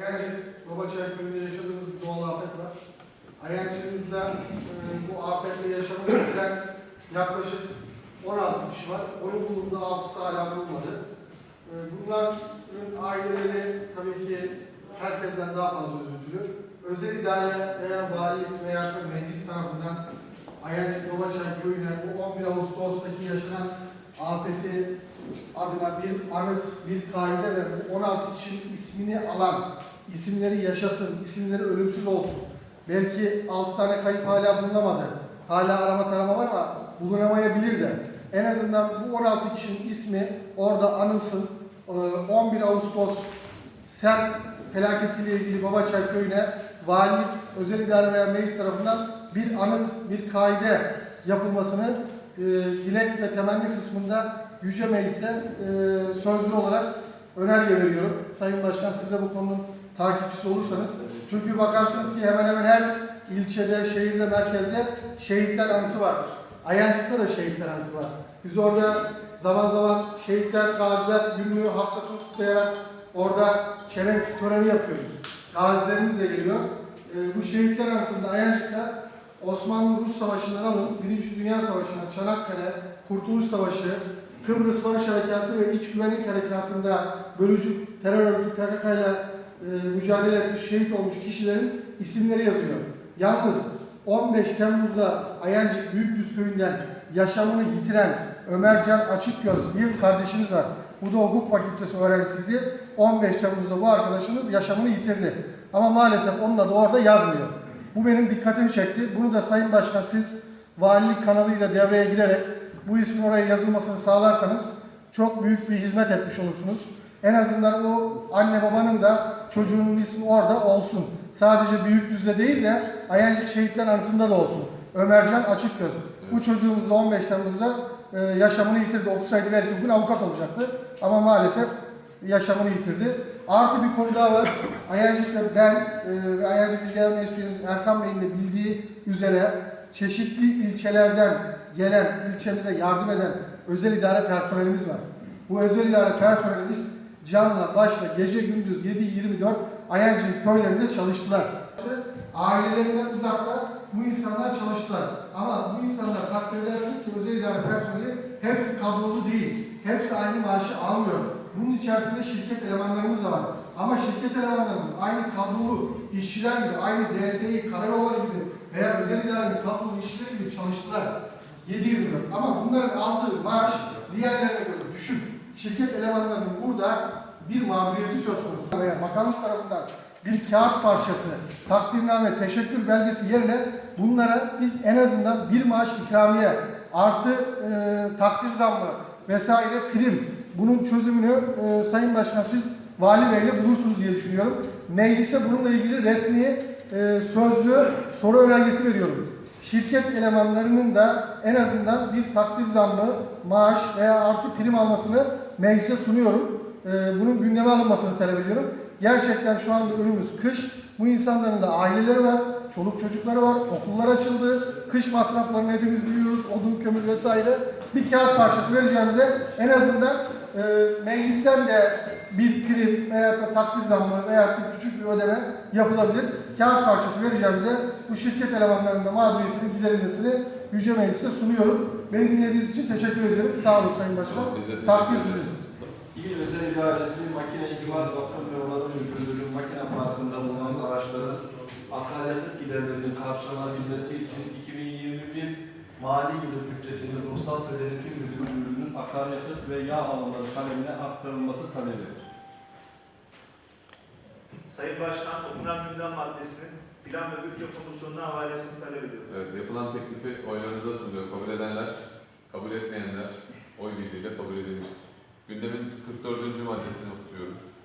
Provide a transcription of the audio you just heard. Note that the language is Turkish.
Ayancık, Babaçay köyünde yaşadığımız bir doğal afet var. Ayancık'ımızda e, bu afetle yaşamını bitiren yaklaşık 16 kişi var. Onun bulunduğu altısı hala bulunmadı. E, bunların aileleri tabii ki herkesten daha fazla üzüntülü. Özel idare veya valilik veya meclis tarafından Ayancık Babaçay köyüne bu 11 Ağustos'taki yaşanan afeti adına bir anıt, bir kaide ve bu 16 kişinin ismini alan, isimleri yaşasın, isimleri ölümsüz olsun. Belki 6 tane kayıp hala bulunamadı. Hala arama tarama var ama bulunamayabilir de. En azından bu 16 kişinin ismi orada anılsın. Ee, 11 Ağustos sel felaketiyle ilgili Babaçay köyüne valilik, özel idare veya meclis tarafından bir anıt, bir kaide yapılmasını e, dilek ve temenni kısmında Yüce Meclis'e e, sözlü olarak önerge veriyorum. Sayın Başkan siz de bu konunun takipçisi olursanız. Çünkü bakarsınız ki hemen hemen her ilçede, şehirde, merkezde şehitler anıtı vardır. Ayancık'ta da şehitler anıtı var. Biz orada zaman zaman şehitler, gaziler günlüğü haftasını kutlayarak orada çelenk töreni yapıyoruz. Gazilerimiz de geliyor. E, bu şehitler anıtında Ayancık'ta Osmanlı-Rus Savaşı'ndan alın, Birinci Dünya Savaşı'na, Çanakkale, Kurtuluş Savaşı, Kıbrıs Barış Harekatı ve İç Güvenlik Harekatı'nda bölücü terör örgütü PKK ile e, mücadele etmiş, şehit olmuş kişilerin isimleri yazıyor. Yalnız 15 Temmuz'da Ayancık Büyükdüz Köyü'nden yaşamını yitiren Ömercan Açıkgöz diye bir kardeşimiz var. Bu da hukuk fakültesi öğrencisiydi. 15 Temmuz'da bu arkadaşımız yaşamını yitirdi. Ama maalesef onun adı orada yazmıyor. Bu benim dikkatimi çekti. Bunu da Sayın Başkan siz valilik kanalıyla devreye girerek bu ismin oraya yazılmasını sağlarsanız çok büyük bir hizmet etmiş olursunuz. En azından o anne babanın da çocuğunun ismi orada olsun. Sadece Büyükdüz'de değil de Ayancık Şehitler Anıtı'nda da olsun. Ömercan Açıkgöz. Bu çocuğumuz da 15 Temmuz'da e, yaşamını yitirdi. Okusaydı belki bugün avukat olacaktı. Ama maalesef yaşamını yitirdi. Artı bir konu daha var. Ayancık'ta ben e, ve Ayancık Bilgilenme Enstitüsü'nüz Erkan Bey'in de bildiği üzere çeşitli ilçelerden gelen, ilçemize yardım eden özel idare personelimiz var. Bu özel idare personelimiz canla başla gece gündüz 7-24 Ayancık köylerinde çalıştılar. Ailelerinden uzakta bu insanlar çalıştılar. Ama bu insanlar takdir edersiniz ki özel idare personeli hepsi kadrolu değil. Hepsi aynı maaşı almıyor. Bunun içerisinde şirket elemanlarımız da var. Ama şirket elemanlarımız aynı kadrolu işçiler gibi, aynı DSİ, karayolları gibi veya özel idarenin kadrolu işçiler gibi çalıştılar. 7-24. Ama bunların aldığı maaş diğerlerine göre düşük. Şirket elemanlarının burada bir mağduriyeti söz konusu. Veya bakanlık tarafından bir kağıt parçası, takdirname, teşekkür belgesi yerine bunlara en azından bir maaş ikramiye artı e, takdir zammı vesaire prim bunun çözümünü e, Sayın Başkan siz Vali Bey'le bulursunuz diye düşünüyorum. Meclise bununla ilgili resmi e, sözlü soru önergesi veriyorum. Şirket elemanlarının da en azından bir takdir zammı, maaş veya artı prim almasını meclise sunuyorum. E, bunun gündeme alınmasını talep ediyorum. Gerçekten şu anda önümüz kış. Bu insanların da aileleri var, çoluk çocukları var, okullar açıldı. Kış masraflarını hepimiz biliyoruz, odun, kömür vesaire. Bir kağıt parçası vereceğimize en azından e, meclisten de bir prim veya da takdir zammı veya da küçük bir ödeme yapılabilir. Kağıt parçası vereceğimize bu şirket elemanlarının da mağduriyetinin giderilmesini Yüce Meclis'e sunuyorum. Beni dinlediğiniz için teşekkür ediyorum. Sağ olun Sayın Başkan. Takdir sizin. İl Özel İdaresi Makine İmar Bakım ve Onarım Müdürlüğü makine parkında bulunan araçların akaryakıt giderlerinin karşılanabilmesi için 2021 mali yılı bütçesinde Ruhsat ve Denetim Müdürlüğü'nün akaryakıt ve yağ alımları kalemine aktarılması talebidir. Sayın Başkan, okunan gündem maddesinin Plan ve Bütçe Komisyonu'na havalesini talep ediyorum. Evet, yapılan teklifi oylarınıza sunuyor. Kabul edenler, kabul etmeyenler oy birliğiyle kabul edilmiştir. Gündemin 44. maddesini okutuyorum.